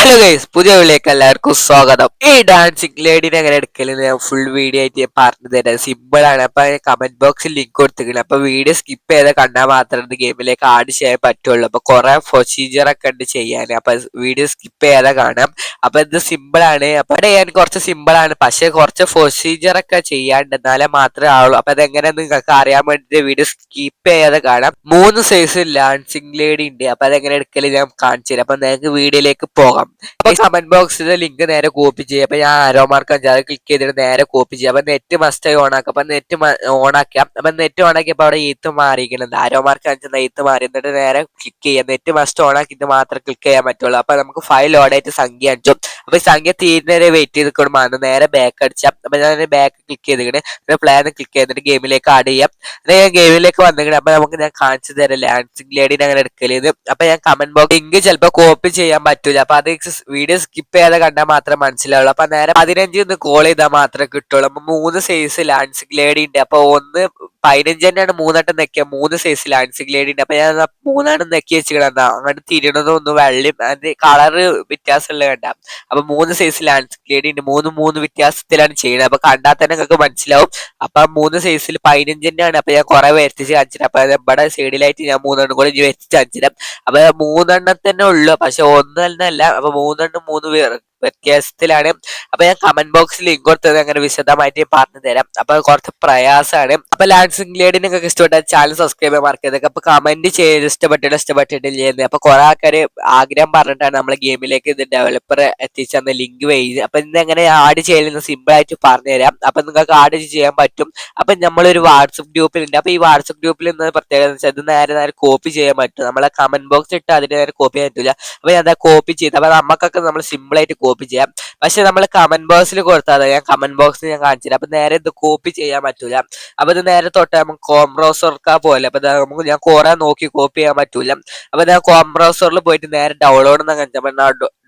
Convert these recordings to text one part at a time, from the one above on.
Hello guys പുതിയ വീഡിയോക്ക് എല്ലാവർക്കും സ്വാഗതം. ഈ ഡാൻസിങ് ലേഡിനെ അങ്ങനെ എടുക്കലെന്ന് ഞാൻ ഫുൾ വീഡിയോ ആയിട്ട് പറഞ്ഞു തരാം. സിമ്പിൾ ആണ്. അപ്പൊ കമന്റ് ബോക്സിൽ ലിങ്ക് കൊടുത്തിരിക്കണം. അപ്പൊ വീഡിയോ സ്കിപ്പ് ചെയ്ത് കണ്ടാൽ മാത്രമേ ഗെയിമിലേക്ക് ആഡ് ചെയ്യാൻ പറ്റുള്ളൂ. അപ്പൊ കുറെ പ്രൊസീജിയർ ഒക്കെ ഉണ്ട് ചെയ്യാൻ. അപ്പൊ വീഡിയോ സ്കിപ്പ് ചെയ്യാതെ കാണാം. അപ്പൊ ഇത് സിമ്പിൾ ആണ്. അപ്പൊ ചെയ്യാൻ കുറച്ച് സിമ്പിൾ ആണ്. പക്ഷെ കുറച്ച് പ്രൊസീജിയർ ഒക്കെ ചെയ്യാണ്ട് എന്നാലേ മാത്രമേ ആവുള്ളൂ. അപ്പൊ അതെങ്ങനെ നിങ്ങൾക്ക് അറിയാൻ വേണ്ടിട്ട് വീഡിയോ സ്കിപ്പ് ചെയ്യാതെ കാണാം. മൂന്ന് സൈസ് ഡാൻസിങ് ലേഡി ഉണ്ട്. അപ്പൊ അതെങ്ങനെ എടുക്കൽ ഞാൻ കാണിച്ചു തരാം. അപ്പൊ നിങ്ങൾക്ക് വീഡിയോയിലേക്ക് പോകാം. അപ്പൊ കമന്റ് ബോക്സിലെ ലിങ്ക് നേരെ കോപ്പി ചെയ്യുക. അപ്പൊ ഞാൻ ആരോ മാർക്ക് അഞ്ചാറ് ക്ലിക്ക് ചെയ്തിട്ട് നേരെ കോപ്പി ചെയ്യുക. അപ്പൊ നെറ്റ് മസ്റ്റ് ഓൺ ആക്കാം അപ്പൊ നെറ്റ് ഓൺ ആക്കാം അപ്പൊ നെറ്റ് ഓൺ ആക്കിയപ്പോ അവിടെ ഈത്ത് മാറിയിരിക്കുന്നത് ആരോ മാർക്ക് അഞ്ചെന്ന ഈത്ത് മാറി. എന്നിട്ട് നേരെ ക്ലിക്ക് ചെയ്യാം നെറ്റ് മസ്റ്റ് ഓൺ ആക്കിയിട്ട് മാത്രം ക്ലിക്ക് ചെയ്യാൻ പറ്റുള്ളൂ. അപ്പൊ നമുക്ക് ഫയൽ ഓടായിട്ട് സംഖ്യ അടിച്ചു അപ്പൊ ഈ സംഖ്യ തീരുന്നവരെ വെയിറ്റ് ചെയ്ത് നിൽക്കണം. നേരെ ബാക്ക് അടിച്ച അപ്പൊ ഞാൻ ബാക്ക് ക്ലിക്ക് ചെയ്തിട്ട് പ്ലാൻ ക്ലിക്ക് ചെയ്തിട്ട് ഗെയിമിലേക്ക് ആഡ് ചെയ്യാം. ഞാൻ ഗെയിമിലേക്ക് വന്നിട്ട് അപ്പൊ നമുക്ക് ഞാൻ കാണിച്ചു തരാം. ലാൻസിംഗ് ലേഡിനെ അങ്ങനെ എടുക്കലേത് അപ്പൊ ഞാൻ കമന്റ് ബോക്സ് ലിങ്ക് ചിലപ്പോൾ കോപ്പി ചെയ്യാൻ പറ്റൂല. അപ്പൊ അത് വീഡിയോ സ്കിപ്പ് ചെയ്യാതെ കണ്ടാൽ മാത്രം മനസ്സിലാവുള്ളൂ. അപ്പൊ നേരെ പതിനഞ്ചിൽ നിന്ന് കോൾ ചെയ്താൽ മാത്രമേ കിട്ടുള്ളൂ. അപ്പൊ മൂന്ന് സൈസ് ലാൻസിംഗ് ഗ്ലേഡി ഉണ്ട്. അപ്പൊ ഒന്ന് പതിനഞ്ച് തന്നെയാണ് മൂന്നെണ്ണം നെക്കിയ മൂന്ന് സൈസ് ലാൻസിംഗ് ലേഡി ഉണ്ട്. അപ്പൊ ഞാൻ മൂന്നെണ്ണം നെക്കി വെച്ചിട്ടാ അങ്ങോട്ട് തിരിയണതും ഒന്ന് വെള്ളയും അതിന്റെ കളറ് വ്യത്യാസമുള്ള കണ്ട. അപ്പൊ മൂന്ന് സൈസ് ലാൻസിംഗ് ലേഡി ഉണ്ട്. മൂന്ന് മൂന്ന് വ്യത്യാസത്തിലാണ് ചെയ്യുന്നത് അപ്പൊ കണ്ടാൽ തന്നെ നിങ്ങൾക്ക് മനസ്സിലാവും. അപ്പൊ മൂന്ന് സൈസിൽ പതിനഞ്ച് തന്നെയാണ്. അപ്പൊ ഞാൻ കുറെ വരുത്തിച്ച് കാണിച്ചിട്ട്. അപ്പൊ നമ്മുടെ സൈഡിലായിട്ട് ഞാൻ മൂന്നെണ്ണം കൂടെ ഇനി വെച്ച് കാണിച്ചിട്ട് അപ്പൊ മൂന്നെണ്ണം തന്നെ ഉള്ളു. പക്ഷെ ഒന്നല്ല അപ്പൊ മൂന്നെണ്ണം മൂന്ന് പേർ വ്യത്യാസത്തിലാണ് അപ്പൊ ഞാൻ കമന്റ് ബോക്സിൽ ലിങ്ക് കൊടുത്തത് അങ്ങനെ വിശദമായിട്ട് പറഞ്ഞു തരാം. അപ്പൊ കുറച്ച് പ്രയാസമാണ് അപ്പൊ ലാൻസിംഗ് ലേഡിനെ നിങ്ങൾക്ക് ഇഷ്ടപ്പെട്ട ചാനൽ സബ്സ്ക്രൈബ് ചെയ്യാൻ മറക്കരുത് അപ്പൊ കമന്റ് ചെയ്ത് ഇഷ്ടപ്പെട്ടില്ല ഇഷ്ടപ്പെട്ടിട്ടില്ലേ അപ്പൊ കുറെ ആൾക്കാര് ആഗ്രഹം പറഞ്ഞിട്ടാണ് നമ്മളെ ഗെയിമിലേക്ക് ഇത് ഡെവലപ്പർ എത്തിച്ചെന്ന ലിങ്ക് വഴി അപ്പൊ ഇന്ന് എങ്ങനെ ആഡ് ചെയ്യലെന്ന് സിമ്പിൾ ആയിട്ട് പറഞ്ഞു തരാം. അപ്പൊ നിങ്ങൾക്ക് ആഡ് ചെയ്യാൻ പറ്റും. അപ്പൊ നമ്മളൊരു വാട്സപ്പ് ഗ്രൂപ്പിലുണ്ട് അപ്പൊ ഈ വാട്സപ്പ് ഗ്രൂപ്പിൽ നിന്ന് പ്രത്യേകത വെച്ചാൽ ഇത് നേരെ നേരെ കോപ്പി ചെയ്യാൻ പറ്റും. നമ്മളെ കമന്റ് ബോക്സ് ഇട്ട് അതിന് നേരെ കോപ്പി ചെയ്യാൻ പറ്റില്ല അപ്പൊ ഞാൻ കോപ്പി ചെയ്ത്. അപ്പൊ നമുക്കൊക്കെ നമ്മൾ സിമ്പിൾ ആയിട്ട് കോപ്പി ചെയ്യാം പക്ഷെ നമ്മൾ കമന്റ് ബോക്സിൽ കൊടുത്താൽ ഞാൻ കമന്റ് ബോക്സിൽ ഞാൻ കാണിച്ചില്ല അപ്പൊ നേരെ ഇത് കോപ്പി ചെയ്യാൻ പറ്റൂല. അപ്പൊ ഇത് നേരെ തൊട്ട് നമുക്ക് കോം ബ്രൗസർക്കാ പോലെ. അപ്പൊ നമുക്ക് ഞാൻ കുറെ നോക്കി കോപ്പി ചെയ്യാൻ പറ്റൂല. അപ്പൊ ഞാൻ കോം ബ്രൗസറിൽ പോയിട്ട് നേരെ ഡൗൺലോഡ് എന്ന് കാണിച്ചാൽ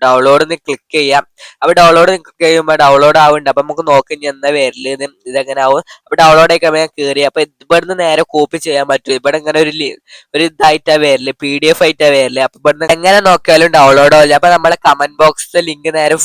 ഡൗൺലോഡ് ക്ലിക്ക് ചെയ്യാം. അപ്പൊ ഡൗൺലോഡ് ക്ലിക്ക് ചെയ്യുമ്പോൾ ഡൗൺലോഡ് ആവുന്നുണ്ട്. അപ്പൊ നമുക്ക് നോക്കി എന്ന. വരൽ ഇതെങ്ങനെ ആവും? അപ്പോൾ ഡൗൺലോഡ് ആയിക്കാൻ ഞാൻ കയറി അപ്പൊ ഇവിടുന്ന് നേരെ കോപ്പി ചെയ്യാൻ പറ്റും. ഇവിടെ ഇങ്ങനെ ഒരു ഒരു ഇതായിട്ടാ വരൽ. പി ഡി എഫ് ആയിട്ടാ വരൽ. അപ്പൊ ഇവിടുന്ന് എങ്ങനെ നോക്കിയാലും ഡൗൺലോഡ് ആവില്ല അപ്പൊ നമ്മളെ കമന്റ് ബോക്സിലെ ലിങ്ക് നേരെ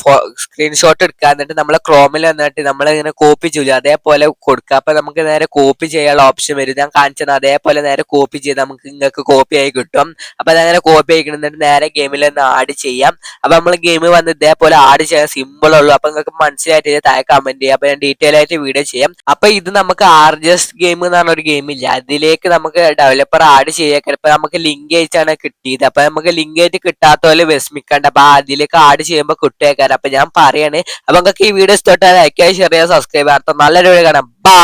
സ്ക്രീൻഷോട്ട് എടുക്കുക എന്നിട്ട് നമ്മളെ ക്രോമിൽ വന്നിട്ട് നമ്മളിങ്ങനെ കോപ്പി ചെയ്യില്ല അതേപോലെ കൊടുക്കുക അപ്പൊ നമുക്ക് നേരെ കോപ്പി ചെയ്യാനുള്ള ഓപ്ഷൻ വരും. ഞാൻ കാണിച്ചത് അതേപോലെ നേരെ കോപ്പി ചെയ്ത് നമുക്ക് നിങ്ങൾക്ക് കോപ്പി ആയി കിട്ടും. അപ്പൊ അതങ്ങനെ കോപ്പി ആയി കിട്ടുന്നിട്ട് നേരെ ഗെയിമിൽ ഒന്ന് ആഡ് ചെയ്യാം. അപ്പൊ നമ്മൾ ഗെയിം വന്ന് ഇതേപോലെ ആഡ് ചെയ്യാൻ സിമ്പിൾ ഉള്ളൂ. അപ്പൊ നിങ്ങൾക്ക് മനസ്സിലായിട്ട് താഴെ കമന്റ് ചെയ്യാം. അപ്പൊ ഞാൻ ഡീറ്റെയിൽ ആയിട്ട് വീഡിയോ ചെയ്യാം. അപ്പൊ ഇത് നമുക്ക് ആർ ജസ്റ്റ് ഗെയിം എന്ന് പറഞ്ഞ ഒരു ഗെയിം ഇല്ല? അതിലേക്ക് നമുക്ക് ഡെവലപ്പർ ആഡ് ചെയ്യാൻ ഇപ്പൊ നമുക്ക് ലിങ്ക് ആയിട്ടാണ് കിട്ടിയത്. അപ്പൊ നമുക്ക് ലിങ്ക് ആയിട്ട് കിട്ടാത്ത പോലെ വിസ്മിക്കണ്ട അപ്പൊ അതിലേക്ക് ആഡ് ചെയ്യുമ്പോൾ കിട്ടിയേക്കാരം അപ്പൊ ഞാൻ പറയണേ. അപ്പൊ നിങ്ങൾക്ക് ഈ വീഡിയോ ഇഷ്ടപ്പെട്ടാൽ ലൈക്ക് ഷെയർ ചെയ്യുക സബ്സ്ക്രൈബ് ചെയ്യാം. നല്ലൊരു വീഡിയോ കാണാം. ബൈ